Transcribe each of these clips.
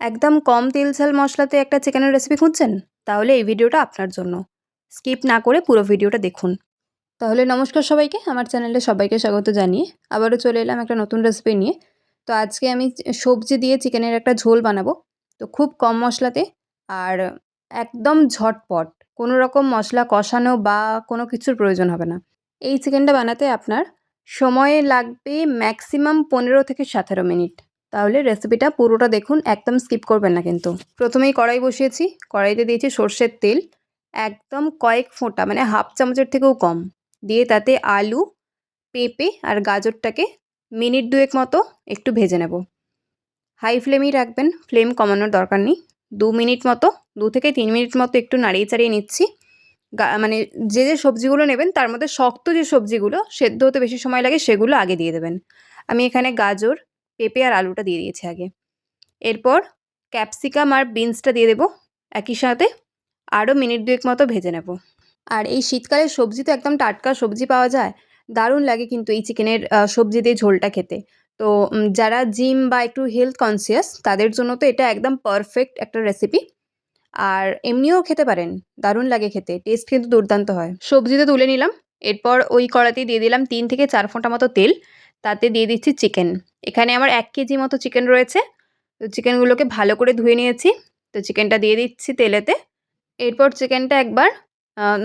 একদম কম তেল ঝাল মশলাতে একটা চিকেনের রেসিপি খুঁজছেন? তাহলে এই ভিডিওটা আপনার জন্য। স্কিপ না করে পুরো ভিডিওটা দেখুন। তাহলে নমস্কার সবাইকে, আমার চ্যানেলে সবাইকে স্বাগত জানিয়ে আবারও চলে এলাম একটা নতুন রেসিপি নিয়ে। তো আজকে আমি সবজি দিয়ে চিকেনের একটা ঝোল বানাবো। তো খুব কম মশলাতে আর একদম ঝটপট। কোনো রকম মশলা কষানো বা কোনো কিছুর প্রয়োজন হবে না। এই চিকেনটা বানাতে আপনার সময় লাগবে ম্যাক্সিমাম পনেরো থেকে সতেরো মিনিট। তাহলে রেসিপিটা পুরোটা দেখুন, একদম স্কিপ করবেন না কিন্তু। প্রথমেই কড়াই বসিয়েছি, কড়াইতে দিয়েছি সর্ষের তেল, একদম কয়েক ফোঁটা মানে হাফ চামচের থেকেও কম। দিয়ে তাতে আলু, পেঁপে আর গাজরটাকে মিনিট দুয়েক মতো একটু ভেজে নেব। হাই ফ্লেমেই রাখবেন, ফ্লেম কমানোর দরকার নেই। দু মিনিট মতো, দু থেকে তিন মিনিট মতো একটু নাড়িয়ে চাড়িয়ে নিচ্ছি। মানে যে যে সবজিগুলো নেবেন, তার মধ্যে শক্ত যে সবজিগুলো, সেদ্ধ হতে বেশি সময় লাগে, সেগুলো আগে দিয়ে দেবেন। আমি এখানে গাজর পেঁপে আর আলুটা দিয়ে দিয়েছি আগে। এরপর ক্যাপসিকাম আর বিনসটা দিয়ে দেবো, একই সাথে আরও মিনিট দুয়েক মতো ভেজে নেব। আর এই শীতকালে সবজি তো একদম টাটকা সবজি পাওয়া যায়, দারুণ লাগে কিন্তু এই চিকেনের সবজি দিয়ে ঝোলটা খেতে। তো যারা জিম বা একটু হেলথ কনসিয়াস তাদের জন্য তো এটা একদম পারফেক্ট একটা রেসিপি আর এমনিও খেতে পারেন, দারুণ লাগে খেতে টেস্ট কিন্তু দুর্দান্ত হয়। সবজিতে তুলে নিলাম, এরপর ওই কড়াতেই দিয়ে দিলাম তিন থেকে চার ফোঁটা মতো তেল, তাতে দিয়ে দিচ্ছি চিকেন। এখানে আমার এক কেজি মতো চিকেন রয়েছে। তো চিকেনগুলোকে ভালো করে ধুয়ে নিয়েছি। তো চিকেনটা দিয়ে দিচ্ছি তেলেতে। এরপর চিকেনটা একবার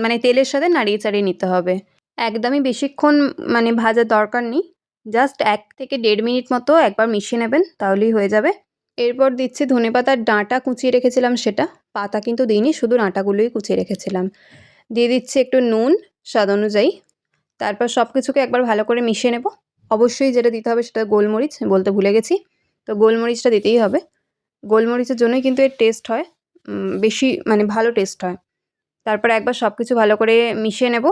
মানে তেলের সাথে নাড়িয়ে চাড়িয়ে নিতে হবে। একদমই বেশিক্ষণ মানে ভাজার দরকার নেই। জাস্ট এক থেকে দেড় মিনিট মতো একবার মিশিয়ে নেবেন, তাহলেই হয়ে যাবে। এরপর দিচ্ছি ধনে পাতার ডাঁটা কুচিয়ে রেখেছিলাম সেটা। পাতা কিন্তু দিইনি, শুধু ডাঁটাগুলোই কুচিয়ে রেখেছিলাম। দিয়ে দিচ্ছি একটু নুন, স্বাদ অনুযায়ী। তারপর সব কিছুকে একবার ভালো করে মিশিয়ে নেব। অবশ্যই যেটা দিতে হবে সেটা গোলমরিচ বলতে ভুলে গেছি। তো গোলমরিচটা দিতেই হবে। গোলমরিচের জন্যই কিন্তু এর টেস্ট হয়। বেশি মানে ভালো টেস্ট হয়। তারপর একবার সব কিছু ভালো করে মিশিয়ে নেব।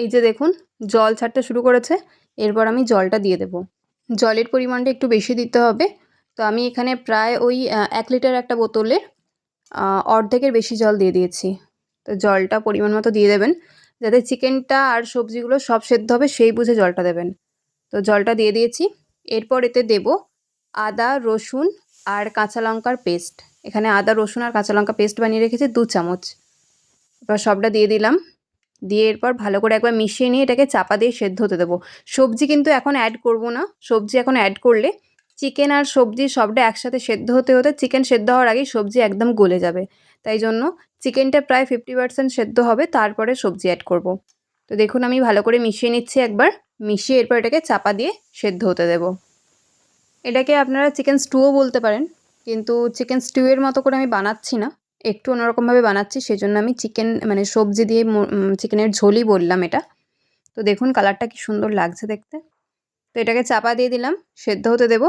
এই যে দেখুন, জল ছাড়তে শুরু করেছে। এরপর আমি জলটা দিয়ে দেব। জলের পরিমাণটা একটু বেশি দিতে হবে। তো আমি এখানে প্রায় ওই এক লিটার একটা বোতলের অর্ধেকের বেশি জল দিয়ে দিয়েছি। তো জলটা পরিমাণ মতো দিয়ে দেবেন। যাতে চিকেনটা আর সবজিগুলো সব সেদ্ধ হবে, সেই বুঝে জলটা দেবেন। তো জলটা দিয়ে দিয়েছি। এরপর এতে দেব আদা, রসুন আর কাঁচা লঙ্কার পেস্ট। এখানে আদা, রসুন আর কাঁচা লঙ্কা পেস্ট বানিয়ে রেখেছি দু চামচ। এবার সবটা দিয়ে দিলাম। দিয়ে এরপর ভালো করে একবার মিশিয়ে নিয়ে এটাকে চাপা দিয়ে সেদ্ধ হতে দেবো। সবজি কিন্তু এখন অ্যাড করব না। সবজি এখন অ্যাড করলে চিকেন আর সবজি সবটা একসাথে সেদ্ধ হতে হতে, চিকেন সেদ্ধ হওয়ার আগেই সবজি একদম গলে যাবে। তাই জন্য চিকেনটা প্রায় ফিফটি পার্সেন্ট সেদ্ধ হবে, তারপরে সবজি অ্যাড করব। তো দেখুন আমি ভালো করে মিশিয়ে নিচ্ছি একবার, মিশিয়ে এরপর এটাকে চাপা দিয়ে সেদ্ধ হতে দেব। এটাকে আপনারা চিকেন স্টুও বলতে পারেন, কিন্তু চিকেন স্টুয়ের মতো করে আমি বানাচ্ছি না, একটু অন্যরকমভাবে বানাচ্ছি সেই জন্য আমি চিকেন মানে সবজি দিয়ে চিকেনের ঝোলই বললাম এটা। তো দেখুন কালারটা কি সুন্দর লাগছে দেখতে। তো এটাকে চাপা দিয়ে দিলাম, সেদ্ধ হতে দেব।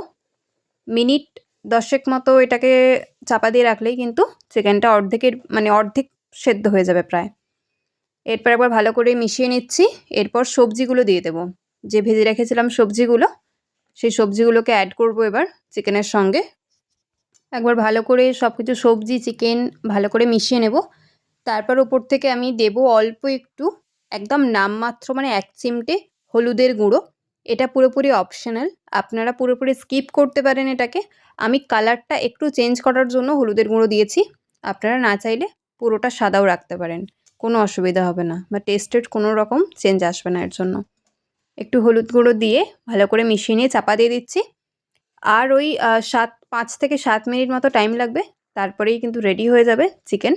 মিনিট দশেক মতো এটাকে চাপা দিয়ে রাখলেই কিন্তু চিকেনটা অর্ধেকের মানে অর্ধেক সেদ্ধ হয়ে যাবে প্রায়। এরপর একবার ভালো করে মিশিয়ে নিচ্ছি। এরপর সবজিগুলো দিয়ে দেবো। যে ভেজে রেখেছিলাম সবজিগুলো, সেই সবজিগুলোকে অ্যাড করব এবার চিকেনের সঙ্গে। একবার ভালো করে সব কিছু সবজি চিকেন ভালো করে মিশিয়ে নেব। তারপর ওপর থেকে আমি দেব অল্প একটু, একদম নামমাত্র মানে এক চিমটে হলুদের গুঁড়ো। এটা পুরোপুরি অপশনাল আপনারা পুরোপুরি স্কিপ করতে পারেন এটাকে। আমি কালারটা একটু চেঞ্জ করার জন্য হলুদের গুঁড়ো দিয়েছি। আপনারা না চাইলে পুরোটা সাদাও রাখতে পারেন। কোনো অসুবিধা হবে না বা টেস্টের কোনো রকম চেঞ্জ আসবে না এর জন্য। একটু হলুদ গুঁড়ো দিয়ে ভালো করে মিশিয়ে নিয়ে চাপা দিয়ে দিচ্ছি। আর ওই সাত, পাঁচ থেকে সাত মিনিট মতো টাইম লাগবে। তারপরেই কিন্তু রেডি হয়ে যাবে চিকেন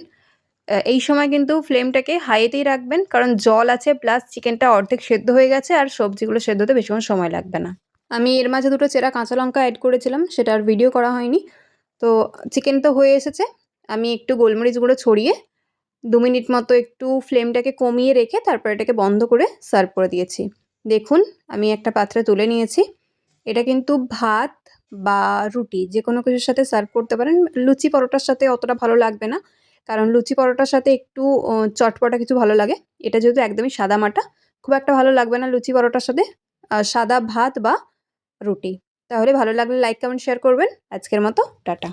এই সময় কিন্তু ফ্লেমটাকে হাইতেই রাখবেন, কারণ জল আছে প্লাস চিকেনটা অর্ধেক সেদ্ধ হয়ে গেছে, আর সবজিগুলো সেদ্ধ হতে বেশিক্ষণ সময় লাগবে না। আমি এর মাঝে দুটো চেরা কাঁচা লঙ্কা অ্যাড করেছিলাম, সেটা আর ভিডিও করা হয়নি। তো চিকেন তো হয়ে এসেছে, আমি একটু গোলমরিচ গুঁড়ো ছড়িয়ে দু মিনিট মতো একটু ফ্লেমটাকে কমিয়ে রেখে তারপর এটাকে বন্ধ করে সার্ভ করে দিয়েছি। দেখুন, আমি একটা পাত্রে তুলে নিয়েছি। এটা কিন্তু ভাত বা রুটি যে কোনো কিছুর সাথে সার্ভ করতে পারেন। লুচি পরোটার সাথে অতটা ভালো লাগবে না। কারণ লুচি পরোটার সাথে একটু চটপটা কিছু ভালো লাগে। এটা যেহেতু একদমই সাদা মাটা, খুব একটা ভালো লাগবে না লুচি পরোটার সাথে সাদা ভাত বা রুটি। তাহলে ভালো লাগলে লাইক, কমেন্ট, শেয়ার করবেন। আজকের মতো, টাটা।